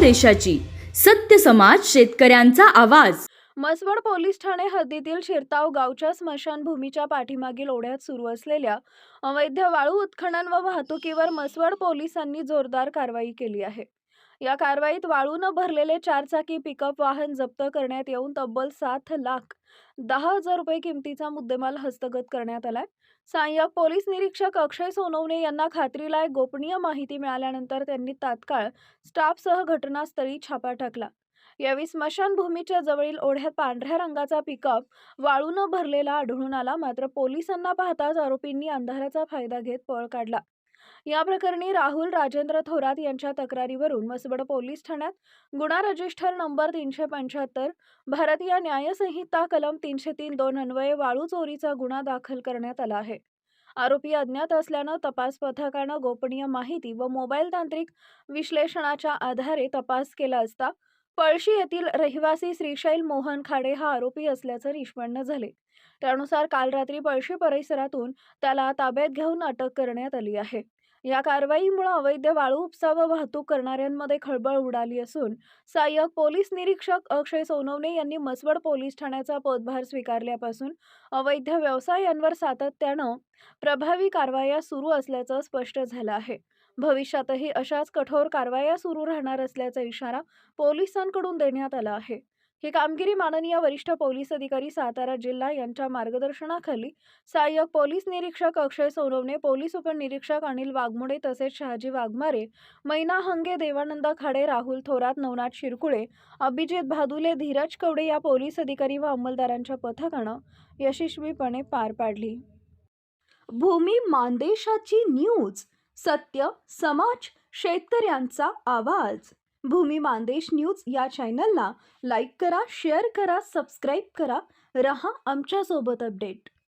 देशाची. सत्य समाज शेतकऱ्यांचा आवाज. मसवड पोलीस ठाणे हद्दीतील शिरताव गावच्या स्मशानभूमीच्या पाठीमागील ओढ्यात सुरू असलेल्या अवैध वाळू उत्खनन व वाहतुकीवर मसवड पोलिसांनी जोरदार कारवाई केली आहे. या कारवाईत वाळू न भरलेले चारचाकी पिकअप वाहन जप्त करण्यात येऊन तब्बल सात लाख दहा हजार रुपये किमतीचा मुद्देमाल हस्तगत करण्यात आलाय. सहाय्यक पोलीस निरीक्षक अक्षय सोनवणे यांना खात्रीला एक गोपनीय माहिती मिळाल्यानंतर त्यांनी तात्काळ स्टाफसह घटनास्थळी छापा टाकला. यावेळी स्मशानभूमीच्या जवळील ओढ्यात पांढऱ्या रंगाचा पिकअप वाळून भरलेला आढळून आला मात्र पोलिसांना पाहताच आरोपींनी अंधाराचा फायदा घेत पळ काढला. या प्रकरणी राहुल राजेंद्र थोरात यांच्या तक्रारीवरून मसबड पोलीस ठाण्यात गुन्हा रजिस्टर नंबर तीनशे पंच्याहत्तर भारतीय न्यायसंहिता कलम तीनशे तीन दोन अन्वये वाळू चोरीचा गुन्हा दाखल करण्यात आला आहे. आरोपी अज्ञात असल्यानं तपास पथकानं गोपनीय माहिती व मोबाईल तांत्रिक विश्लेषणाच्या आधारे तपास केला असता पळशी येथील रहिवासी श्रीशैल मोहन खाडे हा आरोपी असल्याचं निष्पन्न झाले. त्यानुसार काल रात्री पळशी परिसरातून त्याला ताब्यात घेऊन अटक करण्यात आली आहे. या कारवाईमुळे अवैध वाळू उपसा व वाहतूक करणाऱ्यांमध्ये खळबळ उडाली असून सहाय्यक पोलीस निरीक्षक अक्षय सोनवणे यांनी मसवड पोलीस ठाण्याचा पदभार स्वीकारल्यापासून अवैध व्यवसायांवर सातत्यानं प्रभावी कारवाया सुरू असल्याचं स्पष्ट झालं आहे. भविष्यातही अशाच कठोर कारवाया सुरू राहणार असल्याचा इशारा पोलिसांकडून देण्यात आला आहे. ही कामगिरी माननीय वरिष्ठ पोलीस अधिकारी सातारा जिल्हा यांच्या मार्गदर्शनाखाली सहाय्यक पोलीस निरीक्षक अक्षय सोनवणे पोलीस उपनिरीक्षक अनिल वाघमोडे तसेच शहाजी वाघमारे मैना हंगे देवानंद खाडे राहुल थोरात नवनाथ शिरकुळे अभिजित भादुले धीरज कवडे या पोलीस अधिकारी व अंमलदारांच्या पथकानं यशस्वीपणे पार पाडली. भूमी मानदेशाची न्यूज सत्य समाज शेतकऱ्यांचा आवाज. भूमी मानदेश न्यूज या चॅनलला लाईक करा शेअर करा सबस्क्राईब करा. रहा आमच्यासोबत अपडेट.